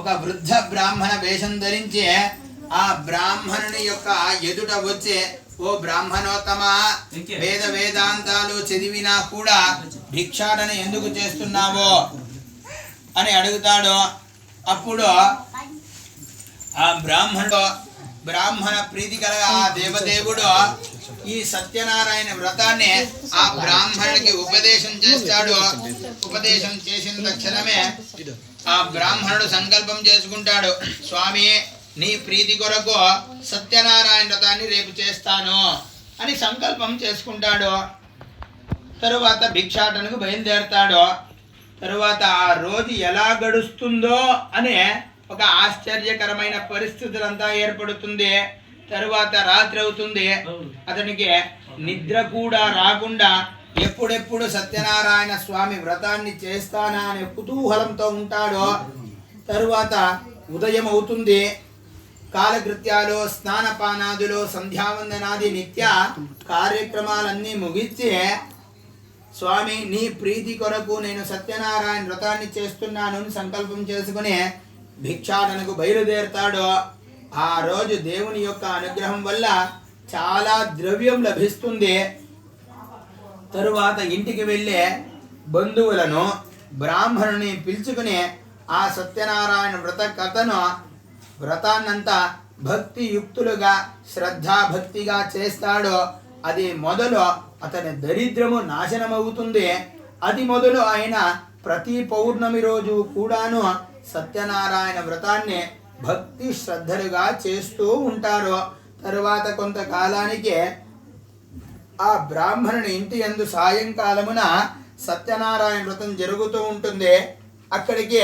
ఒక వృద్ధ బ్రాహ్మణ వేషం ధరించి ఆ బ్రాహ్మణుని యొక్క ఎదుట వచ్చి ఓ బ్రాహ్మణోత్తమ వేద వేదాంతాలు చదివినా కూడా భిక్షాటన ఎందుకు చేస్తున్నావో? అని అడుగుతాడు. అప్పుడు ఆ బ్రాహ్మణుడు బ్రాహ్మణ ప్రీతి కల ఆ దేవదేవుడు ఈ సత్యనారాయణ వ్రతాన్ని ఆ బ్రాహ్మణుడికి ఉపదేశం చేస్తాడు. ఉపదేశం చేసిన తక్షణమే ఆ బ్రాహ్మణుడు సంకల్పం చేసుకుంటాడు స్వామి నీ ప్రీతి కొరకు సత్యనారాయణ వ్రతాన్ని రేపు చేస్తాను అని సంకల్పం చేసుకుంటాడు. తరువాత భిక్షాటనకు బయలుదేరతాడు. తరువాత ఆ రోజు ఎలా గడుస్తుందో అనే ఒక ఆశ్చర్యకరమైన పరిస్థితులంతా ఏర్పడుతుంది. తరువాత రాత్రి అవుతుంది. అతనికి నిద్ర కూడా రాకుండా ఎప్పుడెప్పుడు సత్యనారాయణ స్వామి వ్రతాన్ని చేస్తానా అనే కుతూహలంతో ఉంటాడో తరువాత ఉదయం అవుతుంది కాలకృత్యాలు స్నానపానాదులు సంధ్యావందనాది నిత్య కార్యక్రమాలన్నీ ముగించి స్వామి నీ ప్రీతి కొరకు నేను సత్యనారాయణ వ్రతాన్ని చేస్తున్నాను అని సంకల్పం చేసుకుని భిక్షాటనకు బయలుదేరుతాడో ఆ రోజు దేవుని యొక్క అనుగ్రహం వల్ల చాలా ద్రవ్యం లభిస్తుంది. తరువాత ఇంటికి వెళ్ళే బంధువులను బ్రాహ్మణుని పిలుచుకుని ఆ సత్యనారాయణ వ్రత కథను వ్రతాన్నంతా భక్తి యుక్తులుగా శ్రద్ధాభక్తిగా చేస్తాడో అది మొదలు అతని దరిద్రము నాశనమవుతుంది. అది మొదలు ఆయన ప్రతి పౌర్ణమి రోజు కూడాను సత్యనారాయణ వ్రతాన్ని భక్తి శ్రద్ధలుగా చేస్తూ ఉంటారు. తరువాత కొంతకాలానికి ఆ బ్రాహ్మణుని ఇంటి ఎందు సాయంకాలమున సత్యనారాయణ వ్రతం జరుగుతూ ఉంటుంది అక్కడికి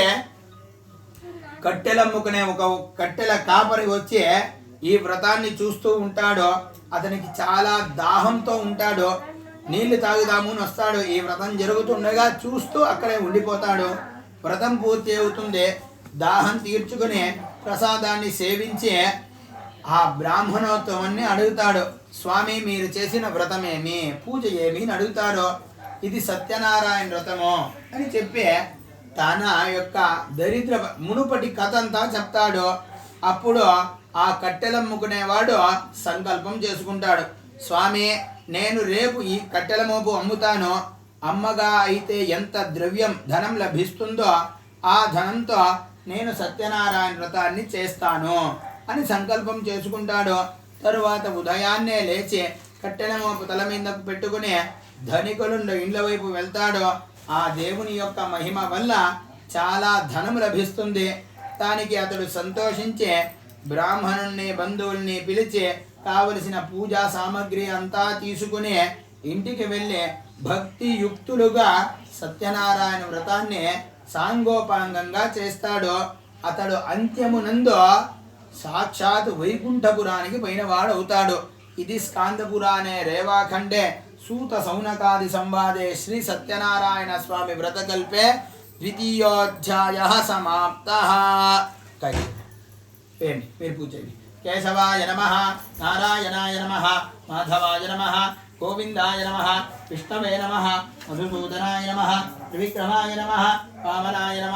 కట్టెలమ్ముకునే ఒక కట్టెల కాపరి వచ్చి ఈ వ్రతాన్ని చూస్తూ ఉంటాడు అతనికి చాలా దాహంతో ఉంటాడు నీళ్ళు తాగుదాము అని వస్తాడు. ఈ వ్రతం జరుగుతుండగా చూస్తూ అక్కడే ఉండిపోతాడు. వ్రతం పూర్తి అవుతుంది దాహం తీర్చుకుని ప్రసాదాన్ని సేవించి ఆ బ్రాహ్మణోత్సవాన్ని అడుగుతాడు. స్వామి మీరు చేసిన వ్రతమేమి? పూజ ఏమి? అని అడుగుతారో ఇది సత్యనారాయణ వ్రతము అని చెప్పి తన యొక్క దరిద్ర మునుపటి కథ అంతా చెప్తాడు. అప్పుడు ఆ కట్టెలమ్ముకునేవాడు సంకల్పం చేసుకుంటాడు. స్వామి నేను రేపు ఈ కట్టెలమోపు అమ్ముతాను. అమ్మగా అయితే ఎంత ద్రవ్యం ధనం లభిస్తుందో ఆ ధనంతో నేను సత్యనారాయణ వ్రతాన్ని చేస్తాను అని సంకల్పం చేసుకుంటాడు. తరువాత ఉదయాన్నే లేచి కట్టెల మోపు తల మీదకు పెట్టుకుని ధనికులు ఇండ్ల వైపు వెళ్తాడో ఆ దేవుని యొక్క మహిమ వల్ల చాలా ధనం లభిస్తుంది. దానికి అతడు సంతోషించి బ్రాహ్మణుల్ని బంధువుల్ని పిలిచి కావలసిన పూజా సామాగ్రి అంతా తీసుకుని ఇంటికి వెళ్ళి భక్తి యుక్తులుగా సత్యనారాయణ వ్రతాన్ని సాంగోపాంగంగా చేస్తాడు. అతడు అంత్యమునందు సాక్షాత్ వైకుంఠపురానికి పోయినవాడు అవుతాడు ఇది స్కాందపురాణే రేవాఖండే. సూత సౌనకాది సంవాదే శ్రీ సత్యనారాయణ స్వామి వ్రతకల్పే ద్వితీయోధ్యాయ సమాప్త. కై మీరు పూజ కేశవాయ నమ నారాయణాయ నమ మాధవాయ నమ గోవిందాయ నమ విష్ణవే నమ మధుసూదనాయ నమ త్రివిక్రమాయ నమ వామనాయ నమ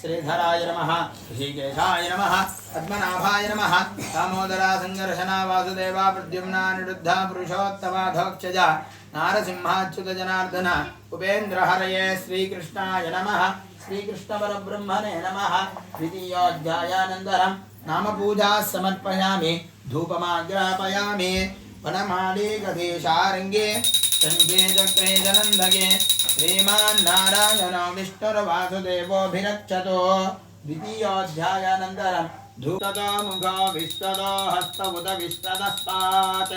శ్రీధరాయ నమ ఋషికేశాయ నమ పద్మనాభాయ నమ దామోదరా సంఘర్షణ వాసుదేవ ప్రద్యుమ్నా నిరుద్ధ పురుషోత్తమాధోక్షజ నారసింహాచ్యుత జనార్దన ఉపేంద్ర హరయే శ్రీకృష్ణాయ నమ శ్రీకృష్ణ పరబ్రహ్మణే నమ ద్వితీయోధ్యాయానంతరం वनमालीगधीशारङ्गे शङ्के चक्रे जनन्दके श्रीमान्नारायणो विष्णुर्वासुदेवोऽभिरक्षतो द्वितीयोऽध्यायानन्तरं धूततो विश्वतो हस्तमुत विश्वदस्तात्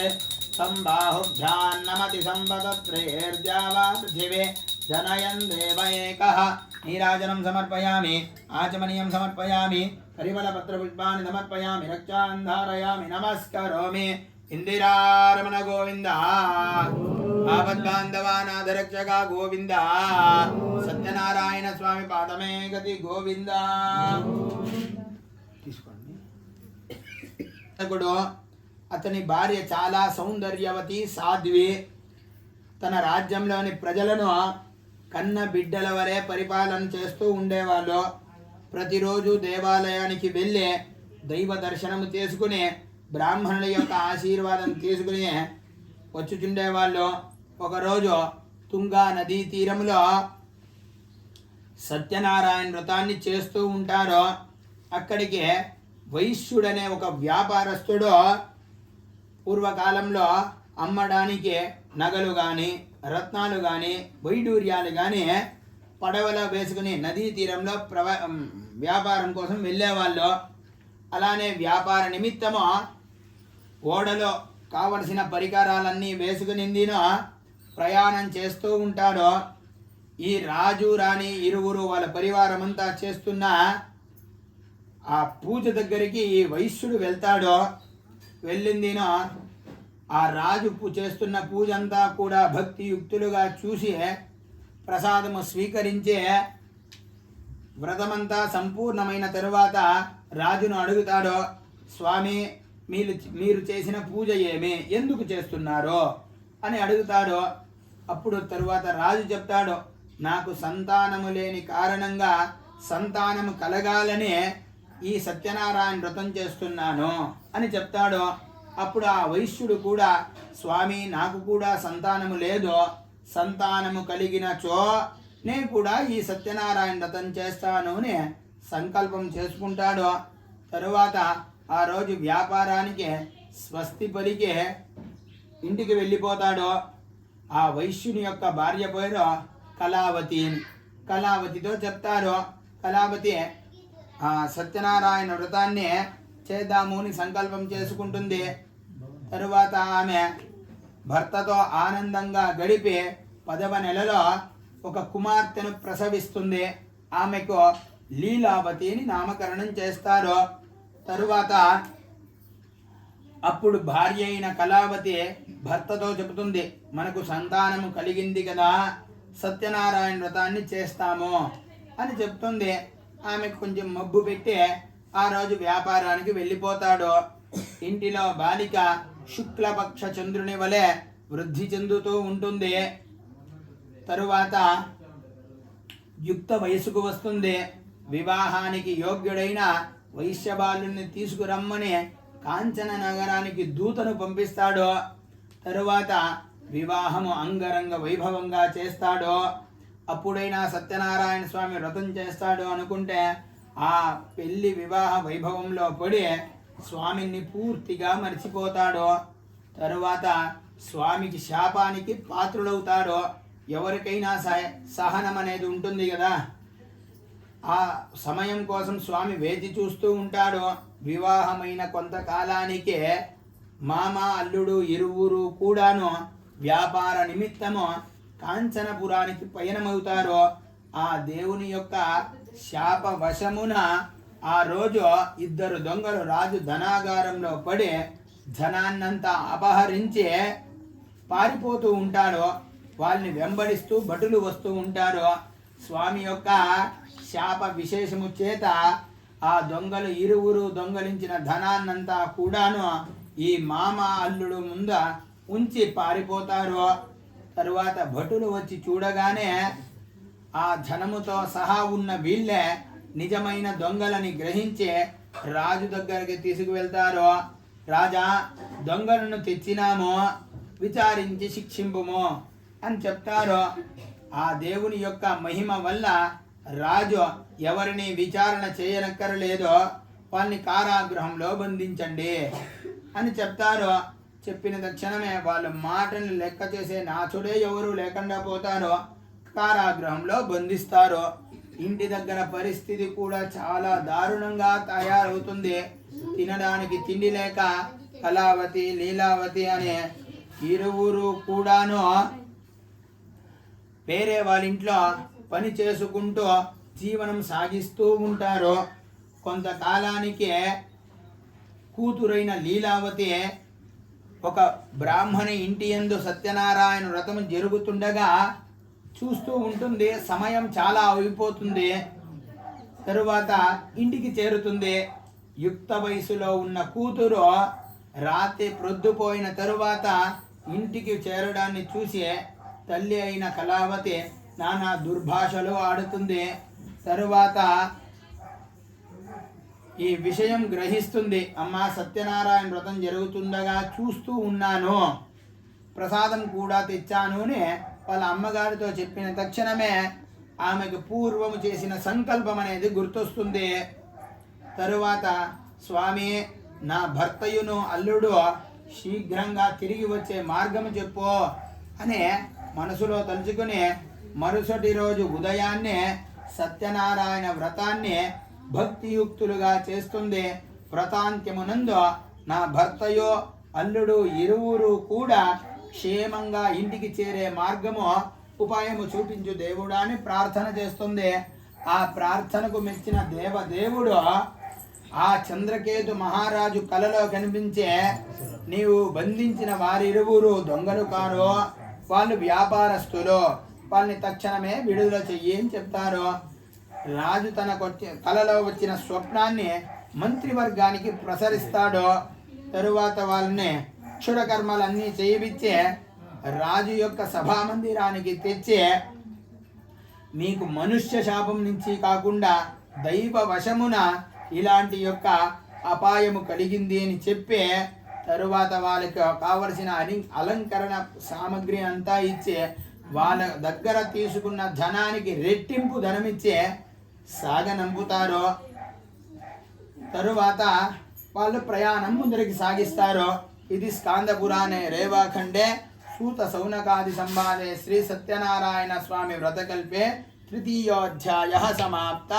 सम्बाहुभ्यान्नमति सम्पदत्रयेर्द्यावा पृथिवे जनयन् देव एकः। नीराजनं समर्पयामि, आचमनीयं समर्पयामि हरिवलपत्रपुष्पाणि समर्पयामि नमस्करोमि। ఇందిరారమణ గోవింద ఆపద్బాంధవానాథరక్షక గోవింద సత్యనారాయణ స్వామి పాదమే గతి గోవింద. తీసుకోండి. అతని భార్య చాలా సౌందర్యవతి సాధ్వి. తన రాజ్యంలోని ప్రజలను కన్న బిడ్డల వలె పరిపాలన చేస్తూ ఉండేవాళ్ళు. ప్రతిరోజు దేవాలయానికి వెళ్ళి దైవ దర్శనము చేసుకుని బ్రాహ్మణుల యొక్క ఆశీర్వాదం తీసుకుని వచ్చుచుండేవాళ్ళు ఒకరోజు తుంగా నదీ తీరంలో సత్యనారాయణ వ్రతాన్ని చేస్తూ ఉంటారు అక్కడికి వైశ్యుడనే ఒక వ్యాపారస్తుడు పూర్వకాలంలో అమ్మడానికి నగలు కానీ రత్నాలు కానీ వైడూర్యాలు కానీ పడవలో వేసుకుని నదీ తీరంలో ప్రవ వ్యాపారం కోసం వెళ్ళేవాళ్ళు. అలానే వ్యాపార నిమిత్తము ఓడలో కావలసిన పరికరాలన్నీ వేసుకునిందినో ప్రయాణం చేస్తూ ఉంటాడో ఈ రాజు రాణి ఇరువురు వాళ్ళ పరివారం అంతా చేస్తున్న ఆ పూజ దగ్గరికి ఈ వైశ్యుడు వెళ్తాడో వెళ్ళిందినో ఆ రాజు చేస్తున్న పూజ అంతా కూడా భక్తియుక్తులుగా చూసి ప్రసాదము స్వీకరించే వ్రతమంతా సంపూర్ణమైన తరువాత రాజును అడుగుతాడో స్వామి మీరు మీరు చేసిన పూజ ఏమి? ఎందుకు చేస్తున్నారో? అని అడుగుతాడో. అప్పుడు తరువాత రాజు చెప్తాడు నాకు సంతానము లేని కారణంగా సంతానము కలగాలని ఈ సత్యనారాయణ వ్రతం చేస్తున్నాను అని చెప్తాడు. అప్పుడు ఆ వైశ్యుడు కూడా స్వామి నాకు కూడా సంతానము లేదు. సంతానము కలిగినచో నేను కూడా ఈ సత్యనారాయణ వ్రతం చేస్తాను అని సంకల్పం చేసుకుంటాడు. తరువాత ఆ రోజు వ్యాపారానికి స్వస్తి పలికే ఇంటికి వెళ్ళిపోతాడో ఆ వైశ్యుని యొక్క భార్య పేరు కళావతి. కళావతితో చెప్తారు కళావతి ఆ సత్యనారాయణ వ్రతాన్ని చేద్దాము అని సంకల్పం చేసుకుంటుంది. తరువాత ఆమె భర్తతో ఆనందంగా గడిపి పదవ నెలలో ఒక కుమార్తెను ప్రసవిస్తుంది. ఆమెకు లీలావతి అని నామకరణం చేస్తారు. తరువాత అప్పుడు భార్య అయిన కళావతి భర్తతో చెబుతుంది మనకు సంతానము కలిగింది కదా సత్యనారాయణ వ్రతాన్ని చేస్తాము అని చెప్తుంది. ఆమెకు కొంచెం మబ్బు పెట్టి ఆ రోజు వ్యాపారానికి వెళ్ళిపోతాడు. ఇంటిలో బాలిక శుక్లపక్ష చంద్రుని వలె వృద్ధి చెందుతూ ఉంటుంది. తరువాత యుక్త వయసుకు వస్తుంది. వివాహానికి యోగ్యుడైన వైశ్యబాలుని తీసుకురమ్మని కాంచన నగరానికి దూతను పంపిస్తాడు తరువాత వివాహము అంగరంగ వైభవంగా చేస్తాడు అప్పుడైనా సత్యనారాయణ స్వామి వ్రతం చేస్తాడు అనుకుంటే ఆ పెళ్ళి వివాహ వైభవంలో పడి స్వామిని పూర్తిగా మర్చిపోతాడు తరువాత స్వామికి శాపానికి పాత్రుడవుతాడు ఎవరికైనా సహ సహనం అనేది ఉంటుంది కదా. ఆ సమయం కోసం స్వామి వేచి చూస్తూ ఉంటాడు. వివాహమైన కొంతకాలానికే మామ అల్లుడు ఇరువురు కూడాను వ్యాపార నిమిత్తము కాంచనపురానికి పయనమవుతారు. ఆ దేవుని యొక్క శాప వశమున ఆ రోజు ఇద్దరు దొంగలు రాజు ధనాగారంలో పడి ధనాన్నంతా అపహరించి పారిపోతూ ఉంటారు వాళ్ళని వెంబడిస్తూ భటులు వస్తూ ఉంటారు. స్వామి యొక్క శాప విశేషము చేత ఆ దొంగలు ఇరువురు దొంగలించిన ధనాన్నంతా కూడాను ఈ మామ అల్లుడు ముంద ఉంచి పారిపోతారు. తరువాత భటులు వచ్చి చూడగానే ఆ ధనముతో సహా ఉన్న వీళ్ళే నిజమైన దొంగలని గ్రహించి రాజు దగ్గరికి తీసుకువెళ్తారు. రాజా దొంగలను తెచ్చినాము విచారించి శిక్షింపుము అని చెప్తారు. ఆ దేవుని యొక్క మహిమ వల్ల రాజు ఎవరిని విచారణ చేయనక్కరలేదో వాళ్ళని కారాగృహంలో బంధించండి అని చెప్తారు. చెప్పిన తక్షణమే వాళ్ళ మాటను లెక్క చేసే నాచుడే ఎవరు లేకుండా పోతారో కారాగృహంలో బంధిస్తారు. ఇంటి దగ్గర పరిస్థితి కూడా చాలా దారుణంగా తయారవుతుంది. తినడానికి తిండి లేక కళావతి లీలావతి అనే ఇరువురు కూడాను వేరే వాళ్ళ ఇంట్లో పని చేసుకుంటూ జీవనం సాగిస్తూ ఉంటారు కొంతకాలానికి కూతురైన లీలావతి ఒక బ్రాహ్మణి ఇంటి యందు సత్యనారాయణ వ్రతం జరుగుతుండగా చూస్తూ ఉంటుంది. సమయం చాలా అయిపోతుంది. తరువాత ఇంటికి చేరుతుంది. యుక్త వయసులో ఉన్న కూతురు రాత్రి ప్రొద్దుపోయిన తరువాత ఇంటికి చేరడాన్ని చూసి తల్లి అయిన కళావతి నానా దుర్భాషలు ఆడుతుంది. తరువాత ఈ విషయం గ్రహిస్తుంది. అమ్మ సత్యనారాయణ వ్రతం జరుగుతుండగా చూస్తూ ఉన్నాను. ప్రసాదం కూడా తెచ్చాను అని వాళ్ళ అమ్మగారితో చెప్పిన తక్షణమే ఆమెకు పూర్వము చేసిన సంకల్పం అనేది గుర్తొస్తుంది. తరువాత స్వామి నా భర్తయును అల్లుడు శీఘ్రంగా తిరిగి వచ్చే మార్గము చెప్పు అని మనసులో తలుచుకుని మరుసటి రోజు ఉదయాన్నే సత్యనారాయణ వ్రతాన్ని భక్తియుక్తులుగా చేస్తుంది. వ్రతాంత్యమునందు నా భర్తయో అల్లుడు ఇరువురు కూడా క్షేమంగా ఇంటికి చేరే మార్గము ఉపాయము చూపించు దేవుడా అని ప్రార్థన చేస్తుంది. ఆ ప్రార్థనకు మెచ్చిన దేవదేవుడు ఆ చంద్రకేతు మహారాజు కలలో కనిపించే నీవు బంధించిన వారిరువురు దొంగలు కారు వాళ్ళు వ్యాపారస్తులు. వాళ్ళని తక్షణమే విడుదల చెయ్యి అని చెప్తారు. రాజు తనకు వచ్చి కలలో వచ్చిన స్వప్నాన్ని మంత్రివర్గానికి ప్రసరిస్తాడు. తరువాత వాళ్ళని క్షురకర్మలన్నీ చేయించి రాజు యొక్క సభామందిరానికి తెచ్చి మీకు మనుష్య శాపం నుంచి కాకుండా దైవ వశమున ఇలాంటి యొక్క అపాయము కలిగింది అని చెప్పి తరువాత వాళ్ళకి కావలసిన అలంకరణ సామగ్రి అంతా ఇచ్చి వాళ్ళ దగ్గర తీసుకున్న ధనానికి రెట్టింపు ధనమిచ్చే సాగనంపుతారో తరువాత వాళ్ళు ప్రయాణం ముందరికి సాగిస్తారు ఇది స్కాందపురాణే రేవాఖండే సూత సౌనకాది సంవాదే శ్రీ సత్యనారాయణ స్వామి వ్రతకల్పే తృతీయోధ్యాయ సమాప్త.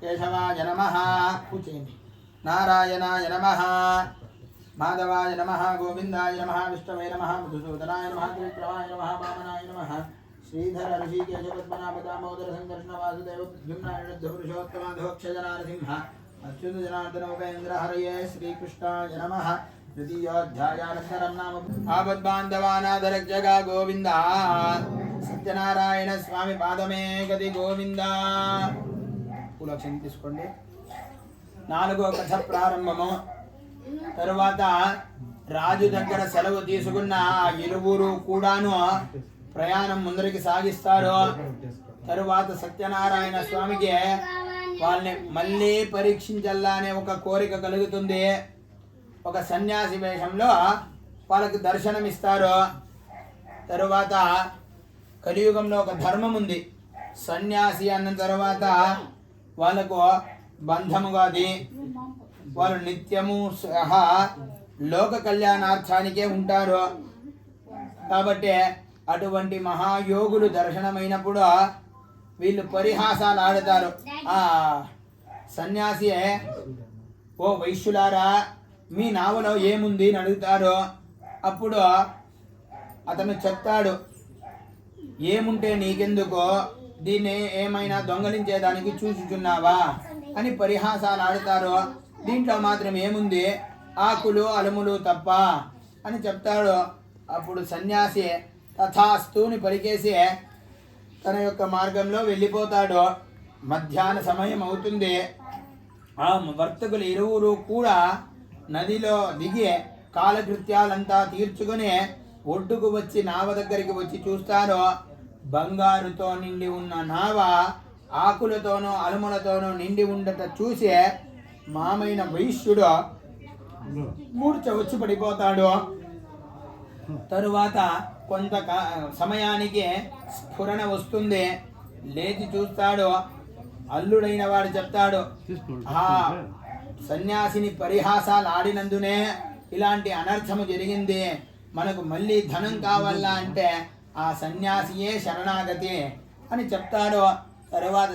కేశవాయ నమ. పూచేయండి నారాయణాయ నమ. మాధవాయ నమ గోవిందాయ నమ విష్ణవే నమ మధుసూదనాయ నమ త్రివిక్రమాయ నమ వామనాయ నమ శ్రీధర ఋషికేశ పద్మనాభ దామోదర సంకర్షణ వాసుదేవ ద్యుమ్నాయుధ పురుషోత్తమాధోక్షజ జనార్దన ఉపేంద్ర హరయే శ్రీకృష్ణాయ నమ తృతీయోధ్యాయానంతరం నామ ఆపద్బాంధవానాదర జగా గోవింద సత్యనారాయణ స్వామి పాదమే గది గోవింద. పూలక్షణ తీసుకోండి. నాలుగో కథ ప్రారంభము. తరువాత రాజు దగ్గర సెలవు తీసుకున్న ఆ ఇరువురు కూడాను ప్రయాణం ముందరికి సాగిస్తారు. తరువాత సత్యనారాయణ స్వామికి వాళ్ళని మళ్ళీ పరీక్షించాలా అనే ఒక కోరిక కలుగుతుంది. ఒక సన్యాసి వేషంలో వాళ్ళకు దర్శనం ఇస్తారు తరువాత కలియుగంలో ఒక ధర్మం ఉంది. సన్యాసి అన్న తర్వాత వాళ్ళకు బంధముగాది. వారు నిత్యము సహా లోక కళ్యాణార్థానికే ఉంటారు. కాబట్టి అటువంటి మహాయోగులు దర్శనమైనప్పుడు వీళ్ళు పరిహాసాలు ఆడతారు. ఆ సన్యాసి ఓ వైశ్యులారా మీ నావలో ఏముంది? అని అడుగుతారు. అప్పుడు అతను చెప్తాడు ఏముంటే నీకెందుకో? దీన్ని ఏమైనా దొంగలించేదానికి చూసుచున్నావా అని పరిహాసాలు ఆడతారు. దీంట్లో మాత్రం ఏముంది? ఆకులు అలుములు తప్ప. అని చెప్తాడు. అప్పుడు సన్యాసి తథాస్తుని పలికేసి తన యొక్క మార్గంలో వెళ్ళిపోతాడు. మధ్యాహ్న సమయం అవుతుంది. ఆ వర్తకులు ఇరువురు కూడా నదిలో దిగి కాలకృత్యాలంతా తీర్చుకొని ఒడ్డుకు వచ్చి నావ దగ్గరికి వచ్చి చూస్తారు. బంగారుతో నిండి ఉన్న నావ ఆకులతోనూ అలుములతోనూ నిండి ఉండట చూసి మామైన వైశ్యుడు మూర్ఛ వచ్చి పడిపోతాడు. తరువాత కొంత సమయానికి స్ఫురణ వస్తుంది. లేచి చూస్తాడు. అల్లుడైన వాడు చెప్తాడు ఆ సన్యాసిని పరిహాసాలు ఆడినందునే ఇలాంటి అనర్థము జరిగింది. మనకు మళ్ళీ ధనం కావాలా అంటే ఆ సన్యాసియే శరణాగతి అని చెప్తాడు. తర్వాత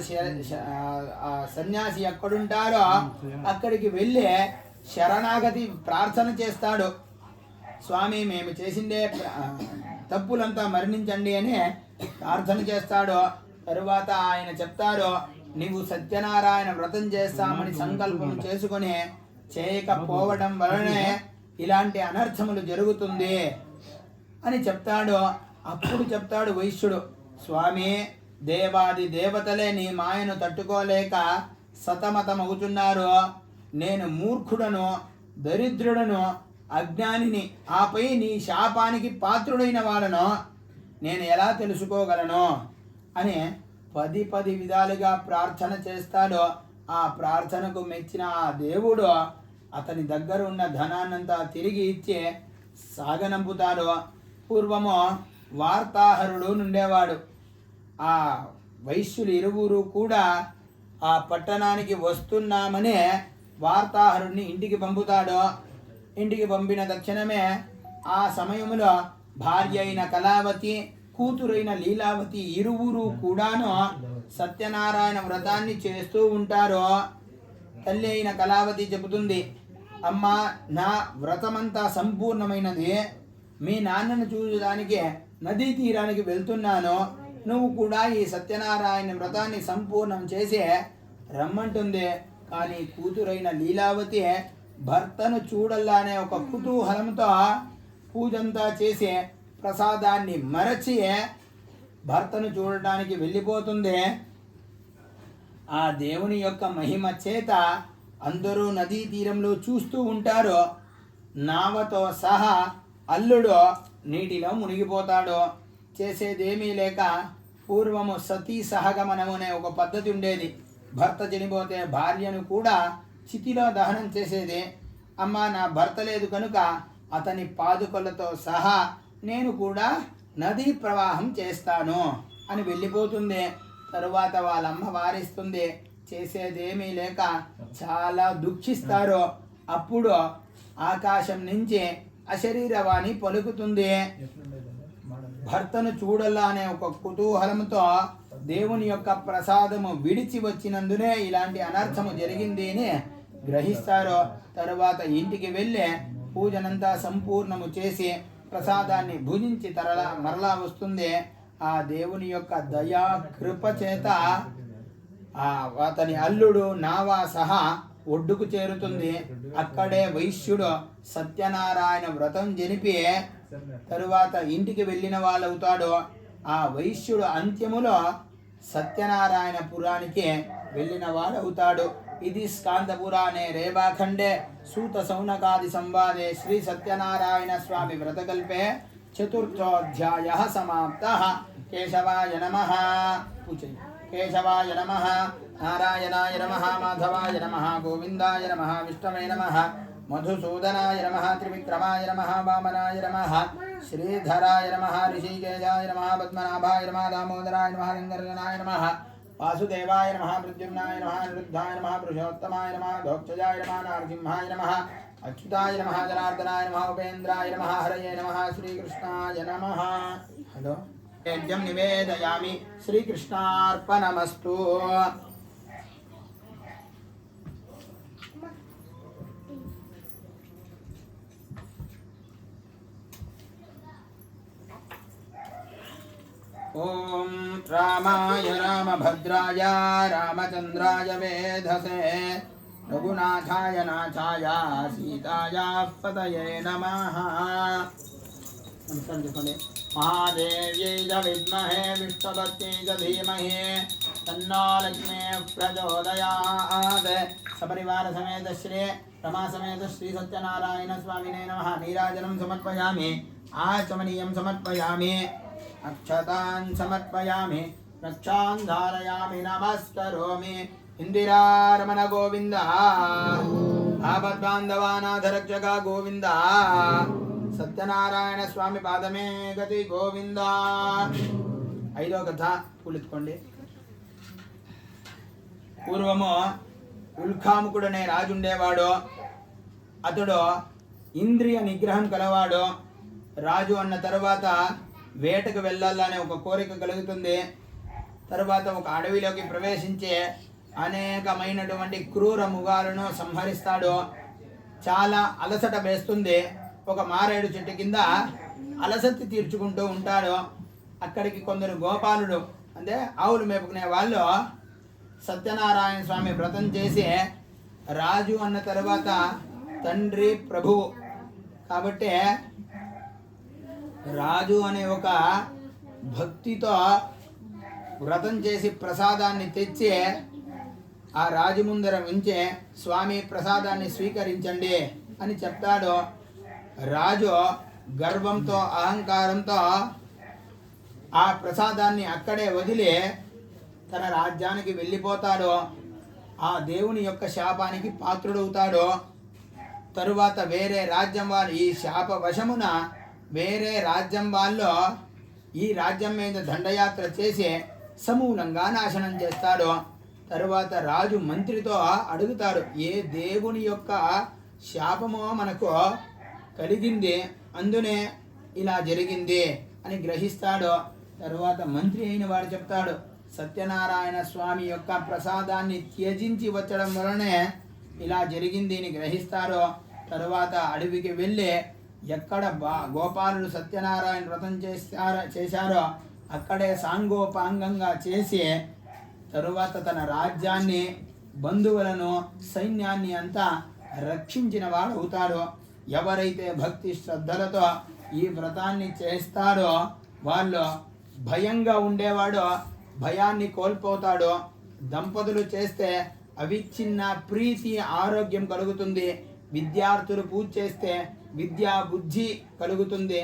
సన్యాసి ఎక్కడుంటారో అక్కడికి వెళ్ళి శరణాగతి ప్రార్థన చేస్తాడు. స్వామి మేము చేసిందే తప్పులంతా మరణించండి అని ప్రార్థన చేస్తాడు. తరువాత ఆయన చెప్తాడు నీవు సత్యనారాయణ వ్రతం చేస్తామని సంకల్పం చేసుకొని చేయకపోవడం వలనే ఇలాంటి అనర్థములు జరుగుతుంది అని చెప్తాడు. అప్పుడు చెప్తాడు వైశ్యుడు స్వామి దేవాది దేవతలే నీ మాయను తట్టుకోలేక సతమతమవుతున్నారు నేను మూర్ఖుడను దరిద్రుడను అజ్ఞానిని ఆపై నీ శాపానికి పాత్రుడైన వాళ్ళను నేను ఎలా తెలుసుకోగలను? అని పది పది విధాలుగా ప్రార్థన చేస్తాడో. ఆ ప్రార్థనకు మెచ్చిన ఆ దేవుడు అతని దగ్గర ఉన్న ధనాన్నంతా తిరిగి ఇచ్చి సాగనంపుతాడు. పూర్వము వార్తాహరుడు నుండేవాడు. ఆ వైశ్యులు ఇరువురు కూడా ఆ పట్టణానికి వస్తున్నామనే వార్తాహరుణ్ణి ఇంటికి పంపుతాడు. ఇంటికి పంపిన తక్షణమే ఆ సమయంలో భార్య అయిన కళావతి కూతురైన లీలావతి ఇరువురు కూడాను సత్యనారాయణ వ్రతాన్ని చేస్తూ ఉంటారు. తల్లి అయిన కళావతి చెబుతుంది అమ్మా నా వ్రతమంతా సంపూర్ణమైనది. మీ నాన్నను చూడడానికి నదీ తీరానికి వెళ్తున్నాను. నువ్వు కూడా ఈ సత్యనారాయణ వ్రతాన్ని సంపూర్ణం చేసే రమ్మంటుంది. కానీ కూతురైన లీలావతి భర్తను చూడల్లానే ఒక కుతూహలంతో పూజంతా చేసి ప్రసాదాన్ని మరచి భర్తను చూడటానికి వెళ్ళిపోతుంది. ఆ దేవుని యొక్క మహిమ చేత అందరూ నదీ తీరంలో చూస్తూ ఉంటారు. నావతో సహా అల్లుడు నీటిలో మునిగిపోతాడు. చేసేదేమీ లేక పూర్వము సతీ సహగమనము అనే ఒక పద్ధతి ఉండేది. భర్త చనిపోతే భార్యను కూడా చితిలో దహనం చేసేది. అమ్మ నా భర్త లేదు కనుక అతని పాదుకలతో సహా నేను కూడా నదీ ప్రవాహం చేస్తాను అని వెళ్ళిపోతుంది. తరువాత వాళ్ళమ్మ వారిస్తుంది. చేసేదేమీ లేక చాలా దుఃఖిస్తారు. అప్పుడు ఆకాశం నుంచి అశరీరవాణి పలుకుతుంది. భర్తను చూడల్లా అనే ఒక కుతూహలంతో దేవుని యొక్క ప్రసాదము విడిచి వచ్చినందునే ఇలాంటి అనర్థము జరిగింది అని గ్రహిస్తారు. తరువాత ఇంటికి వెళ్ళి పూజనంతా సంపూర్ణము చేసి ప్రసాదాన్ని భుజించి తరలా మరలా వస్తుంది. ఆ దేవుని యొక్క దయా కృప చేత ఆ అతని అల్లుడు నావా సహా ఒడ్డుకు చేరుతుంది. అక్కడే వైశ్యుడు సత్యనారాయణ వ్రతం జరిపి తరువాత ఇంటికి వెళ్ళిన వాళ్ళవుతాడు ఆ వైశ్యుడు అంత్యములో సత్యనారాయణ పురానికి వెళ్ళిన వాడవుతాడు ఇది స్కాందపురాణే రేవాఖండే సూత సౌనకాది సంవాదే శ్రీ సత్యనారాయణ స్వామి వ్రతకల్పే చతుర్థోధ్యాయ సమాప్త. కేశవాయ నమ. పూజ. కేశవాయ నమ. నారాయణాయ నమ. మాధవాయ నమ. గోవిందాయ నమ. విష్ణవే నమ. మధుసూదనాయ నమ త్రివిక్రమాయ నమ వామనాయ నమ శ్రీధరాయ నమ ఋషికేశాయ నమ పద్మనాభాయ నమ దామోదరాయ నమ లింగర్జనాయ నమ వాసుదేవాయ నమ ప్రద్యుమ్నాయ నమ నిరుద్ధాయ నమ పురుషోత్తమాయ నమ దోక్షజాయ నమ నారసింహాయ నమ అచ్యుతాయ నమ జనార్దనాయ నమ ఉపేంద్రాయ నమ హరయే నమ శ్రీకృష్ణాయ నమ హలో నైవేద్యం నివేదయామి శ్రీకృష్ణార్పణమస్తు ॐ रामाय रामभद्राय रामचन्द्राय वेधसे रघुनाथाय नाथाय सीतायाः पतये नमः। महादेव्यै च विद्महे, विष्णुभक्त्यै च धीमहि तन्नो लक्ष्मे प्रचोदयात्। सपरिवारसमेत श्री रमासमेत स्वामी सत्यनारायणस्वामिने नमः। नीराजनं समर्पयामि, आचमनीयं समर्पयामि। अक्षतान् समर्पयामि रक्षान् धारयामि नमस्करोमि इन्दिरारमण गोविन्द आपद्बान्धवानाथरक्षक गोविन्द సత్యనారాయణ స్వామి పాదమే గతి గోవింద ఐదో కథ పూలెత్తుకోండి పూర్వము ఉల్ఖాముకుడనే రాజు ఉండేవాడు అతడు ఇంద్రియ నిగ్రహం కలవాడు రాజు అన్న తర్వాత వేటకు వెళ్ళాలనే ఒక కోరిక కలుగుతుంది. తర్వాత ఒక అడవిలోకి ప్రవేశించే అనేకమైనటువంటి క్రూర ముగాలను సంహరిస్తాడు. చాలా అలసట వేస్తుంది. ఒక మారేడు చెట్టు కింద అలసత్తి తీర్చుకుంటూ ఉంటాడు. అక్కడికి కొందరు గోపాలుడు అంటే ఆవులు మేపుకునే వాళ్ళు సత్యనారాయణ స్వామి వ్రతం చేసి రాజు అన్న తర్వాత తండ్రి ప్రభువు కాబట్టి రాజు అనే ఒక భక్తితో వ్రతం చేసి ప్రసాదాన్ని తెచ్చి ఆ రాజు ముందర ఉంచి స్వామి ప్రసాదాన్ని స్వీకరించండి అని చెప్తాడు. రాజు గర్వంతో అహంకారంతో ఆ ప్రసాదాన్ని అక్కడే వదిలి తన రాజ్యానికి వెళ్ళిపోతాడు. ఆ దేవుని యొక్క శాపానికి పాత్రుడవుతాడు. తరువాత వేరే రాజ్యం వారు ఈ శాప వశమున వేరే రాజ్యం వాళ్ళు ఈ రాజ్యం మీద దండయాత్ర చేసి సమూలంగా నాశనం చేస్తాడు. తరువాత రాజు మంత్రితో అడుగుతాడు ఏ దేవుని యొక్క శాపమో మనకు కలిగింది? అందునే ఇలా జరిగింది అని గ్రహిస్తాడు. తరువాత మంత్రి అయిన వాడు చెప్తాడు సత్యనారాయణ స్వామి యొక్క ప్రసాదాన్ని త్యజించి వచ్చడం వలనే ఇలా జరిగింది అని గ్రహిస్తారో తరువాత అడవికి వెళ్ళి ఎక్కడ బా గోపాలుడు సత్యనారాయణ వ్రతం చేశారో చేశారో అక్కడే సాంగోపాంగంగా చేసి తరువాత తన రాజ్యాన్ని బంధువులను సైన్యాన్ని అంతా రక్షించిన వాడు అవుతాడు. ఎవరైతే భక్తి శ్రద్ధలతో ఈ వ్రతాన్ని చేస్తారో వాళ్ళు భయంగా ఉండేవాడో భయాన్ని కోల్పోతాడో. దంపతులు చేస్తే అవిచ్ఛిన్న ప్రీతి ఆరోగ్యం కలుగుతుంది. విద్యార్థులు పూజ చేస్తే విద్య బుద్ధి కలుగుతుంది.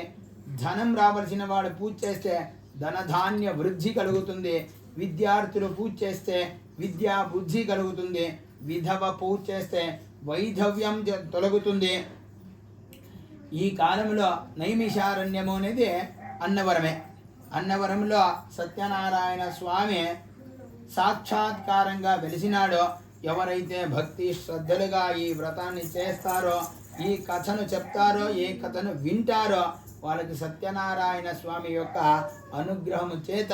ధనం రావలసిన వాడు పూజ చేస్తే ధనధాన్య వృద్ధి కలుగుతుంది. విద్యార్థులు పూజ చేస్తే విద్యా బుద్ధి కలుగుతుంది. విధవ పూజ చేస్తే వైధవ్యం తొలగుతుంది. ఈ కాలంలో నైమిషారణ్యము అనేది అన్నవరమే. అన్నవరంలో సత్యనారాయణ స్వామి సాక్షాత్కారంగా వెలిసినాడో ఎవరైతే భక్తి శ్రద్ధలుగా ఈ వ్రతాన్ని చేస్తారో ఈ కథను చెప్తారో ఏ కథను వింటారో వాళ్ళకి సత్యనారాయణ స్వామి యొక్క అనుగ్రహము చేత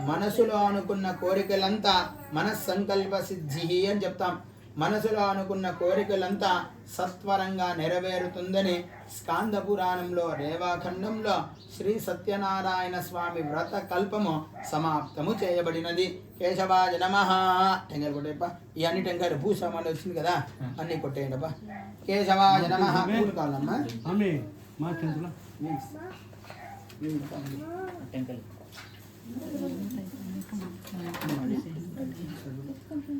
మనసులో అనుకున్న కోరికలంతా మనస్సంకల్ప సిద్ధి అని చెప్తాం. మనసులో అనుకున్న కోరికలంతా సత్వరంగా నెరవేరుతుందని స్కాంద పురాణంలో రేవాఖండంలో శ్రీ సత్యనారాయణ స్వామి వ్రత కల్పము సమాప్తము చేయబడినది కేశవాయ నమ టెంకర్ కొట్టేప్ప ఈ అన్ని టెంకర్ భూస్వామాలు వచ్చింది కదా అన్ని కొట్టేయండప్ప కేశవాయ నమ పూలు కావాలమ్మా ఆమె మా చెంతులా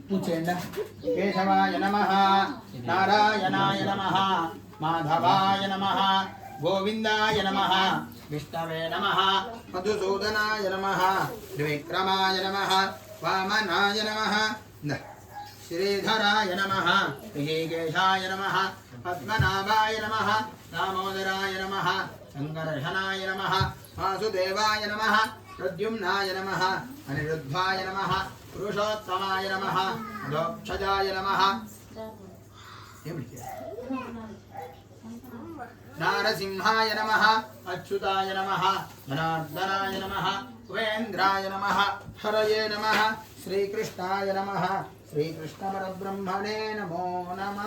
పూచేయండి కేశవాయ నమ నారాయణాయ నమ మాధవాయ నమ గోవిందాయ నమ విష్ణవే నమ మధుసూదనాయ నమ త్రివిక్రమాయ నమ వామనాయ నమ శ్రీధరాయ నమ ఋషికేశాయ నమ పద్మనాభాయ నమ దామోదరాయ నమ సంకర్షణాయ నమ వాసుదేవాయ నమ ప్రద్యుమ్నాయ నమ అనిరుద్ధాయ నమ పురుషోత్తమాయ నమ అధోక్షజాయ నమ. నారసింహాయ నమ అచ్యుతాయ నమ జనార్దనాయ నమ ఉపేంద్రాయ నమ హరయే నమ శ్రీకృష్ణాయ నమ. శ్రీకృష్ణపరబ్రహ్మణే నమో నమ.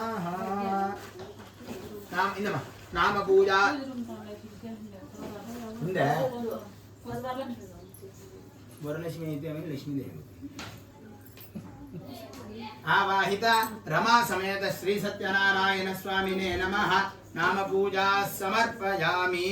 నామ ఇందమ్మ నామ పూజ ఉందే వరలక్ష్మి అయితే ఏమి లక్ష్మీదేవి ఆవాహిత రమా సమేత శ్రీ సత్యనారాయణ స్వామినే నమ నామ పూజా సమర్పయామి